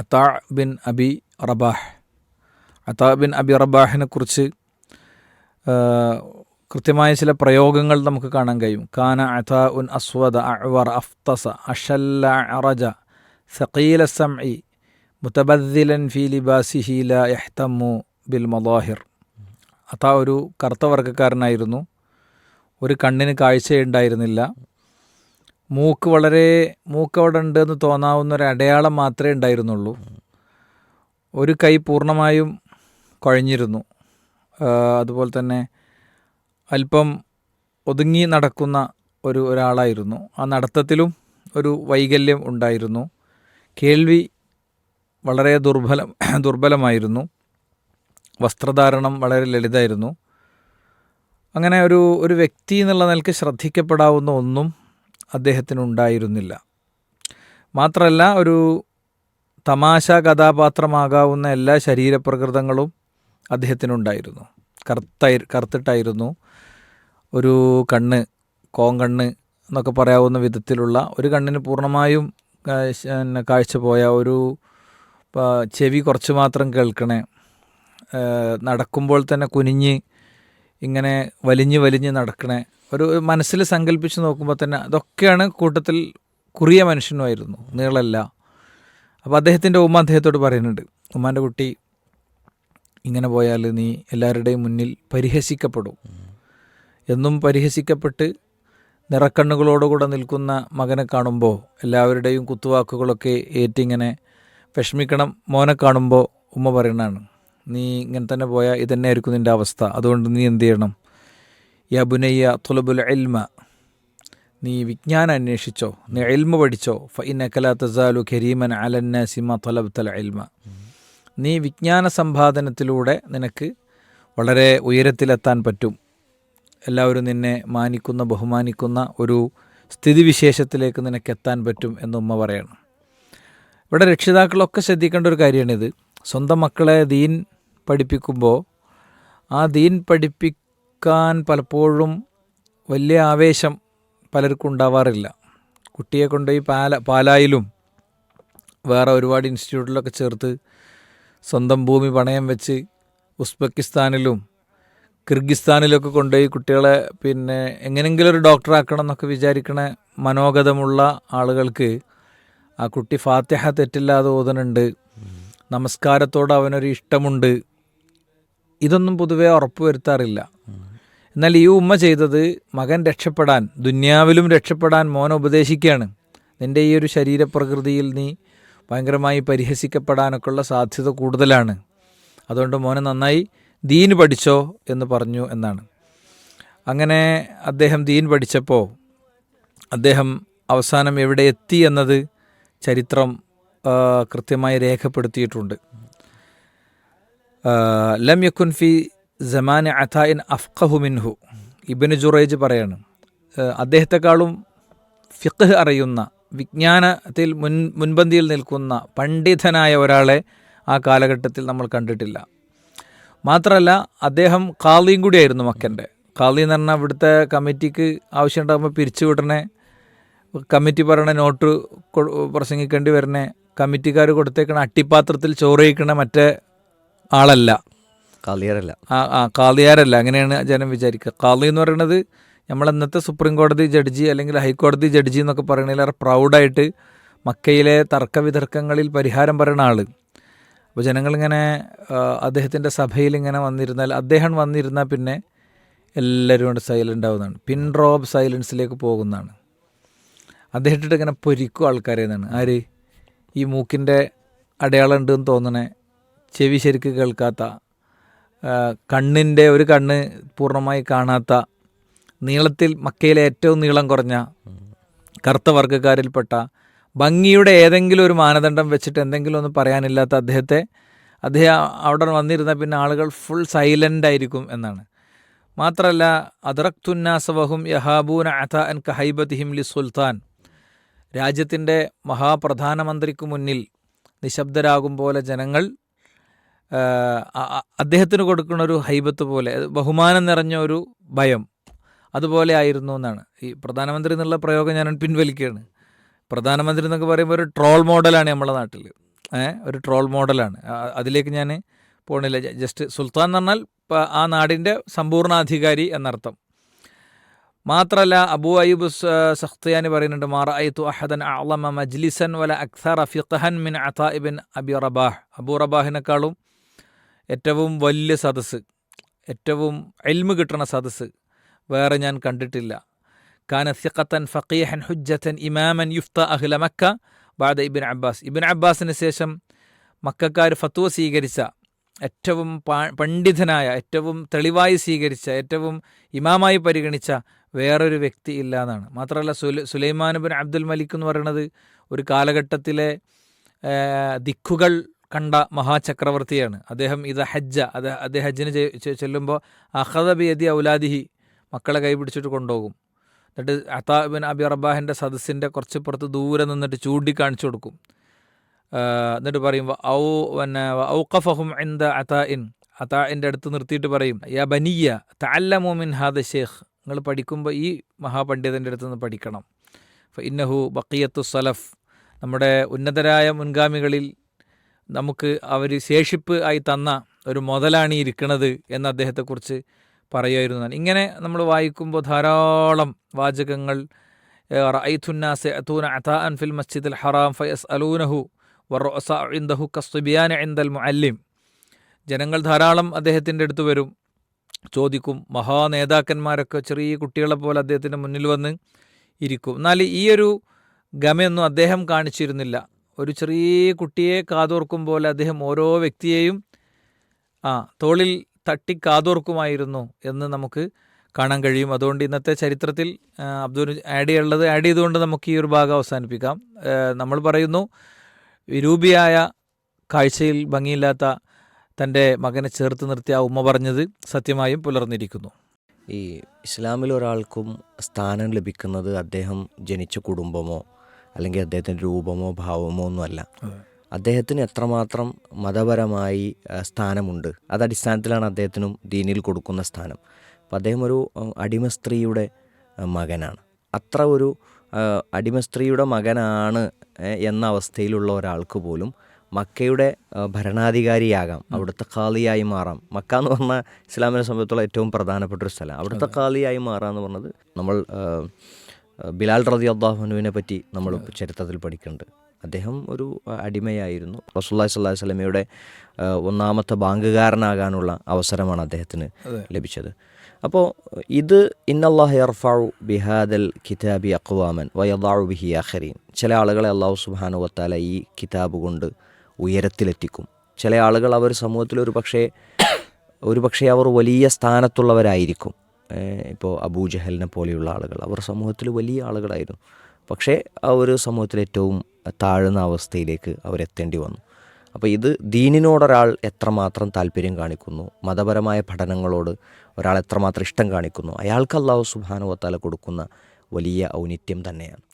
Ata bin Abi Rabah. Ata bin Abi റബാഹിനെ കുറിച്ച് കൃത്യമായ ചില പ്രയോഗങ്ങൾ നമുക്ക് കാണാൻ കഴിയും. കാന അതാ ഉൻ അസ്വദ അഅ്വർ അഫ്തസ അഷല്ല അറജ സഖീല സംഇ മുതബദ്ദിലൻ ഫി ലിബാസിഹി ലാ യഹ്തമു ബിൽ മദാഹിർ. അതാ ഒരു കറുത്ത വർഗക്കാരനായിരുന്നു. ഒരു കണ്ണിന് കാഴ്ചയുണ്ടായിരുന്നില്ല. മൂക്ക് വളരെ മൂക്ക് അവിടെ ഉണ്ടെന്ന് തോന്നാവുന്ന ഒരു അടയാളം മാത്രമേ ഉണ്ടായിരുന്നുള്ളൂ. ഒരു കൈ പൂർണമായും കുഴഞ്ഞിരുന്നു. അതുപോലെ തന്നെ അല്പം ഒതുങ്ങി നടക്കുന്ന ഒരു ഒരാളായിരുന്നു. ആ നടത്തത്തിലും ഒരു വൈകല്യം ഉണ്ടായിരുന്നു. കേൾവി വളരെ ദുർബലം ദുർബലമായിരുന്നു. വസ്ത്രധാരണം വളരെ ലളിതമായിരുന്നു അങ്ങനെ ഒരു ഒരു വ്യക്തി എന്നുള്ള നിലയ്ക്ക് ശ്രദ്ധിക്കപ്പെടാവുന്ന ഒന്നും അദ്ദേഹത്തിനുണ്ടായിരുന്നില്ല. മാത്രമല്ല ഒരു തമാശ കഥാപാത്രമാകാവുന്ന എല്ലാ ശരീരപ്രകൃതങ്ങളും അദ്ദേഹത്തിനുണ്ടായിരുന്നു. കറുത്തായി കറുത്തിട്ടായിരുന്നു. ഒരു കണ്ണ് കോങ്കണ്ണ് എന്നൊക്കെ പറയാവുന്ന വിധത്തിലുള്ള ഒരു കണ്ണിന് പൂർണമായും കാഴ്ച പോയ ഒരു ചെവി കുറച്ച് മാത്രം കേൾക്കണേ. നടക്കുമ്പോൾ തന്നെ കുനിഞ്ഞ് ഇങ്ങനെ വലിഞ്ഞ് വലിഞ്ഞ് നടക്കണേ. ഒരു മനസ്സിൽ സങ്കല്പിച്ച് നോക്കുമ്പോൾ തന്നെ അതൊക്കെയാണ് കൂട്ടത്തിൽ കുറിയ മനുഷ്യനുമായിരുന്നു നീളല്ല. അപ്പോൾ അദ്ദേഹത്തിന്റെ ഉമ്മ അദ്ദേഹത്തോട് പറയുന്നുണ്ട് ഉമ്മാന്റെ കുട്ടി ഇങ്ങനെ പോയാൽ നീ എല്ലാവരുടെയും മുന്നിൽ പരിഹസിക്കപ്പെടും. എന്നും പരിഹസിക്കപ്പെട്ട് നിറക്കണ്ണുകളോടുകൂടെ നിൽക്കുന്ന മകനെ കാണുമ്പോൾ എല്ലാവരുടെയും കുത്തുവാക്കുകളൊക്കെ ഏറ്റിങ്ങനെ വിഷമിക്കണം മോനെ കാണുമ്പോൾ ഉമ്മ പറയണതാണ് നീ ഇങ്ങനെ തന്നെ പോയാൽ ഇതന്നെ ആയിരിക്കും നിന്റെ അവസ്ഥ. അതുകൊണ്ട് നീ എന്ത് ചെയ്യണം? യബുനയ്യ ബുനയ്യ തുലബുൽ എൽമ നീ വിജ്ഞാനം അന്വേഷിച്ചോ നീ എൽമ പഠിച്ചോ. ഫ ഇന്നക്കല തസാലു ഖരീമൻ അലന്ന സിമ തലബ്തൽ എൽമ നീ വിജ്ഞാന സമ്പാദനത്തിലൂടെ നിനക്ക് വളരെ ഉയരത്തിലെത്താൻ പറ്റും. എല്ലാവരും നിന്നെ മാനിക്കുന്ന ബഹുമാനിക്കുന്ന ഒരു സ്ഥിതിവിശേഷത്തിലേക്ക് നിനക്ക് എത്താൻ പറ്റും എന്ന് ഉമ്മ പറയണം. ഇവിടെ രക്ഷിതാക്കളൊക്കെ ശ്രദ്ധിക്കേണ്ട ഒരു കാര്യമാണിത്. സ്വന്തം മക്കളെ ദീൻ പഠിപ്പിക്കുമ്പോൾ ആ ദീൻ പഠിപ്പിക്കാൻ പലപ്പോഴും വലിയ ആവേശം പലർക്കും ഉണ്ടാവാറില്ല. കുട്ടിയെ കൊണ്ടുപോയി പാല പാലായിലും വേറെ ഒരുപാട് ഇൻസ്റ്റിറ്റ്യൂട്ടിലൊക്കെ ചേർത്ത് സ്വന്തം ഭൂമി പണയം വെച്ച് ഉസ്ബെക്കിസ്ഥാനിലും കിർഗിസ്ഥാനിലൊക്കെ കൊണ്ടുപോയി കുട്ടികളെ പിന്നെ എങ്ങനെങ്കിലും ഒരു ഡോക്ടറാക്കണം എന്നൊക്കെ വിചാരിക്കണ മനോഗതമുള്ള ആളുകൾക്ക് ആ കുട്ടി ഫാത്തിഹ തെറ്റില്ലാതെ ഓതുന്നുണ്ട്. നമസ്കാരത്തോട് അവനൊരു ഇഷ്ടമുണ്ട്. ഇതൊന്നും പൊതുവെ ഉറപ്പ് വരുത്താറില്ല. എന്നാൽ ഈ ഉമ്മ ചെയ്തത് മകൻ രക്ഷപ്പെടാൻ ദുന്യാവിലും രക്ഷപ്പെടാൻ മോനെ ഉപദേശിക്കുകയാണ്. നിന്റെ ഈ ഒരു ശരീരപ്രകൃതിയിൽ നീ ഭയങ്കരമായി പരിഹസിക്കപ്പെടാനൊക്കെയുള്ള സാധ്യത കൂടുതലാണ്. അതുകൊണ്ട് മോനെ നന്നായി ദീൻ പഠിച്ചോ എന്ന് പറഞ്ഞു എന്നാണ്. അങ്ങനെ അദ്ദേഹം ദീൻ പഠിച്ചപ്പോൾ അദ്ദേഹം അവസാനം എവിടെ എത്തി എന്നത് ചരിത്രം കൃത്യമായി രേഖപ്പെടുത്തിയിട്ടുണ്ട്. ലം യക്കുൻ ഫി ജമാൻ അഥായിൻ അഫ്ഖഹു മിൻഹു. ഇബിന് ജുറൈജ് പറയാണ് അദ്ദേഹത്തെക്കാളും ഫിഖ് അറിയുന്ന വിജ്ഞാനത്തിൽ മുൻ മുൻപന്തിയിൽ നിൽക്കുന്ന പണ്ഡിതനായ ഒരാളെ ആ കാലഘട്ടത്തിൽ നമ്മൾ കണ്ടിട്ടില്ല. മാത്രമല്ല അദ്ദേഹം കാളിയും കൂടിയായിരുന്നു മക്കന്റെ. കാളി എന്ന് പറഞ്ഞാൽ ഇവിടുത്തെ കമ്മിറ്റിക്ക് ആവശ്യമുണ്ടാകുമ്പോൾ പിരിച്ചുവിടണേ കമ്മിറ്റി പറയണ നോട്ട് പ്രസംഗിക്കേണ്ടി വരണേ കമ്മിറ്റിക്കാർ കൊടുത്തേക്കണ അട്ടിപ്പാത്രത്തിൽ ചോറ് കഴിക്കണ മറ്റേ ആളല്ല. കാളിയാരല്ല. ആ ആ കാളിയാരല്ല. അങ്ങനെയാണ് ജനം വിചാരിക്കുക. കാളി എന്ന് പറയുന്നത് നമ്മൾ ഇന്നത്തെ സുപ്രീം കോടതി ജഡ്ജി അല്ലെങ്കിൽ ഹൈക്കോടതി ജഡ്ജി എന്നൊക്കെ പറയണതിലേറെ പ്രൗഡായിട്ട് മക്കയിലെ തർക്കവിതർക്കങ്ങളിൽ പരിഹാരം പറയുന്ന ആൾ അപ്പോൾ ജനങ്ങളിങ്ങനെ അദ്ദേഹത്തിന്റെ സഭയിൽ ഇങ്ങനെ വന്നിരുന്നാൽ അദ്ദേഹം വന്നിരുന്നാൽ പിന്നെ എല്ലാവരും കൊണ്ട് സൈലന്റ് ആവുന്നതാണ്. പിൻ ഡ്രോപ്പ് സൈലൻസിലേക്ക് പോകുന്നതാണ്. അദ്ദേഹത്തിട്ട് ഇങ്ങനെ പൊരിക്കും ആൾക്കാരെ എന്നാണ്. ആര്? ഈ മൂക്കിന്റെ അടയാളം ഉണ്ടെന്ന് തോന്നണേ. ചെവി ശരിക്ക് കേൾക്കാത്ത കണ്ണിന്റെ ഒരു കണ്ണ് പൂർണമായി കാണാത്ത നീളത്തിൽ മക്കയിലെ ഏറ്റവും നീളം കുറഞ്ഞ കറുത്ത വർഗക്കാരിൽപ്പെട്ട ഭംഗിയുടെ ഏതെങ്കിലും ഒരു മാനദണ്ഡം വെച്ചിട്ട് എന്തെങ്കിലും ഒന്ന് പറയാനില്ലാത്ത അദ്ദേഹത്തെ അദ്ദേഹം അവിടെ വന്നിരുന്ന പിന്നെ ആളുകൾ ഫുൾ സൈലന്റ് ആയിരിക്കും എന്നാണ്. മാത്രമല്ല അദറക്തുന്നാസവഹും യഹാബൂൻ അഥ അൻ കഹൈബത്ത് ഹിംലി സുൽത്താൻ രാജ്യത്തിന്റെ മഹാപ്രധാനമന്ത്രിക്ക് മുന്നിൽ നിശബ്ദരാകും പോലെ ജനങ്ങൾ അദ്ദേഹത്തിന് കൊടുക്കുന്ന ഒരു ഹൈബത്ത് പോലെ ബഹുമാനം നിറഞ്ഞ ഒരു ഭയം അതുപോലെ ആയിരുന്നു എന്നാണ്. ഈ പ്രധാനമന്ത്രി എന്നുള്ള പ്രയോഗം ഞാൻ പിൻവലിക്കുകയാണ്. പ്രധാനമന്ത്രി എന്നൊക്കെ പറയുമ്പോൾ ഒരു ട്രോൾ മോഡലാണ് നമ്മുടെ നാട്ടിൽ. ഒരു ട്രോൾ മോഡലാണ്. അതിലേക്ക് ഞാൻ പോകണില്ല ജസ്റ്റ് സുൽത്താൻ എന്ന് പറഞ്ഞാൽ ആ നാടിന്റെ സമ്പൂർണാധികാരി എന്നർത്ഥം. മാത്രല്ല അബൂ അയ്യൂബ് സഖ്തിയാനി പറയുന്നുണ്ട് മാറഅയ്തു അഹദൻ അഅലമ മജ്ലിസൻ വല അക്സറ ഫിഖഹൻ മിൻ അതാഇബിൻ അബി റബാഹ്. അബൂ റബാഹിനേക്കാളും ഏറ്റവും വലിയ സദസ്സ് ഏറ്റവും എൽമ് കിട്ടണ സദസ്സ് വേറെ ഞാൻ കണ്ടിട്ടില്ല. കാന സിഖത്തൻ ഫഖീഹൻ ഹുജ്ജത്തൻ ഇമാമൻ യുഫ്ത അഹ്ല മക്ക ബാദ ഇബിൻ അബ്ബാസ്. ഇബിൻ അബ്ബാസിന് ശേഷം മക്കാർ ഫത്വ സ്വീകരിച്ച ഏറ്റവും പണ്ഡിതനായ ഏറ്റവും തെളിവായി സ്വീകരിച്ച ഏറ്റവും ഇമാമായി പരിഗണിച്ച വേറൊരു വ്യക്തി ഇല്ല എന്നാണ് മാത്രമല്ല സുലൈ സുലൈമാൻ ബിൻ അബ്ദുൽ മലിക് എന്ന് പറയുന്നത് ഒരു കാലഘട്ടത്തിലെ ദിക്കുകൾ കണ്ട മഹാചക്രവർത്തിയാണ്. അദ്ദേഹം ഇത് ഹജ്ജ അത് അദ്ദേഹം ഹജ്ജിന് ചെല്ലുമ്പോൾ അഹദ ബിയദി ഔലാദിഹി മക്കളെ കൈപിടിച്ചിട്ട് കൊണ്ടുപോകും. എന്നിട്ട് അത്താ ബിൻ അബി റബാഹിന്റെ സദസ്സിന്റെ കുറച്ച് പുറത്ത് ദൂരെ നിന്നിട്ട് ചൂണ്ടിക്കാണിച്ചു കൊടുക്കും. എന്നിട്ട് പറയും "വ ഔ പിന്നെ വ അതാ ഇൻ അതാഇൻ എന്റെ അടുത്ത് നിർത്തിയിട്ട് പറയും യാ ബനിയ താല്ല മോമിൻ ഹാദ ഷേഖ് നിങ്ങൾ പഠിക്കുമ്പോൾ ഈ മഹാപണ്ഡിതന്റെ അടുത്ത് നിന്ന് പഠിക്കണം. ഇന്നഹു ബക്കിയത്തു സലഫ്. നമ്മുടെ ഉന്നതരായ മുൻഗാമികളിൽ നമുക്ക് അവർ ശേഷിപ്പ് ആയി തന്ന ഒരു മുതലാണ് ഈ ഇരിക്കുന്നത് എന്ന് അദ്ദേഹത്തെക്കുറിച്ച് പറയുമായിരുന്നു. ഇങ്ങനെ നമ്മൾ വായിക്കുമ്പോൾ ധാരാളം വാചകങ്ങൾ റഅയ്തുന്നാസ് അത്തൂന മസ്ജിദുൽ ഹറാം ഫയസ് അലൂനഹു വറോസ ഇന്ദഹു കസ്തുബിയാൻ ഇന്ദൽ മുഅല്ലിം. ജനങ്ങൾ ധാരാളം അദ്ദേഹത്തിന്റെ അടുത്ത് വരും. ചോദിക്കും മഹാനേതാക്കന്മാരൊക്കെ ചെറിയ കുട്ടികളെ പോലെ അദ്ദേഹത്തിന്റെ മുന്നിൽ വന്ന് ഇരിക്കും. എന്നാൽ ഈ ഒരു ഗമയൊന്നും അദ്ദേഹം കാണിച്ചിരുന്നില്ല. ഒരു ചെറിയ കുട്ടിയെ കാതോർക്കും പോലെ അദ്ദേഹം ഓരോ വ്യക്തിയെയും ആ തോളിൽ തട്ടി കാതോർക്കുമായിരുന്നു എന്ന് നമുക്ക് കാണാൻ കഴിയും. അതുകൊണ്ട് ഇന്നത്തെ ചരിത്രത്തിൽ അബ്ദുൽ ആഡ് ചെയ്യാനുള്ളത് ആഡ് ചെയ്തുകൊണ്ട് നമുക്ക് ഈ ഒരു ഭാഗം അവസാനിപ്പിക്കാം. നമ്മൾ പറയുന്നു വിരൂപിയായ കാഴ്ചയിൽ ഭംഗിയില്ലാത്ത തന്റെ മകനെ ചേർത്ത് നിർത്തിയ ആ ഉമ്മ പറഞ്ഞത് സത്യമായും പുലർന്നിരിക്കുന്നു. ഈ ഇസ്ലാമിൽ ഒരാൾക്കും സ്ഥാനം ലഭിക്കുന്നത് അദ്ദേഹം ജനിച്ച കുടുംബമോ അല്ലെങ്കിൽ അദ്ദേഹത്തിന്റെ രൂപമോ ഭാവമോ ഒന്നുമല്ല. അദ്ദേഹത്തിന് എത്രമാത്രം മതപരമായി സ്ഥാനമുണ്ട്. അത് അടിസ്ഥാനത്തിലാണ് അദ്ദേഹത്തിനും ദീനിൽ കൊടുക്കുന്ന സ്ഥാനം. അപ്പം അദ്ദേഹം ഒരു അടിമ സ്ത്രീയുടെ മകനാണ്. അത്ര ഒരു അടിമ സ്ത്രീയുടെ മകനാണ് എന്ന അവസ്ഥയിലുള്ള ഒരാൾക്ക് പോലും മക്കയുടെ ഭരണാധികാരിയാകാം. അവിടുത്തെ കാളിയായി മാറാം. മക്ക എന്ന് പറഞ്ഞാൽ ഇസ്ലാമിനെ സംബന്ധിച്ചുള്ള ഏറ്റവും പ്രധാനപ്പെട്ട ഒരു സ്ഥലം. അവിടുത്തെ കാളിയായി മാറാം എന്ന് പറഞ്ഞത് നമ്മൾ ബിലാൽ റതി അള്ളാഹുനുവിനെ പറ്റി നമ്മൾ ചരിത്രത്തിൽ പഠിക്കുന്നുണ്ട്. അദ്ദേഹം ഒരു അടിമയായിരുന്നു. റസൂല്ലാഹി സ്വല്ലാ സ്വലമയുടെ ആ, ഒന്നാമത്തെ ബാങ്കുകാരനാകാനുള്ള അവസരമാണ് അദ്ദേഹത്തിന് ലഭിച്ചത്. അപ്പോൾ ഇത് ഇന്നല്ലാഹ് യർഫാഉ ബിഹാദൽ കിതാബി അക്വാമൻ വയദാഉ ബിഹി അഹരീൻ ചില ആളുകളെ അള്ളാഹു സുബാനുവത്താല ഈ കിതാബ് കൊണ്ട് ഉയരത്തിലെത്തിക്കും. ചില ആളുകൾ അവർ സമൂഹത്തിൽ ഒരു പക്ഷേ ഒരു പക്ഷേ അവർ വലിയ സ്ഥാനത്തുള്ളവരായിരിക്കും. ഇപ്പോൾ അബൂജഹലിനെ പോലെയുള്ള ആളുകൾ. അവർ സമൂഹത്തിൽ വലിയ ആളുകളായിരുന്നു. പക്ഷേ ആ ഒരു സമൂഹത്തിൽ ഏറ്റവും താഴ്ന്ന അവസ്ഥയിലേക്ക് അവരെത്തേണ്ടി വന്നു. അപ്പോൾ ഇത് ദീനിനോടൊരാൾ എത്രമാത്രം താല്പര്യം കാണിക്കുന്നു? മതപരമായ പഠനങ്ങളോട് ഒരാൾ എത്രമാത്രം ഇഷ്ടം കാണിക്കുന്നു? അയാൾക്ക് അള്ളാഹു സുബാനുവത്താല കൊടുക്കുന്ന വലിയ ഔന്നിത്യം തന്നെയാണ്.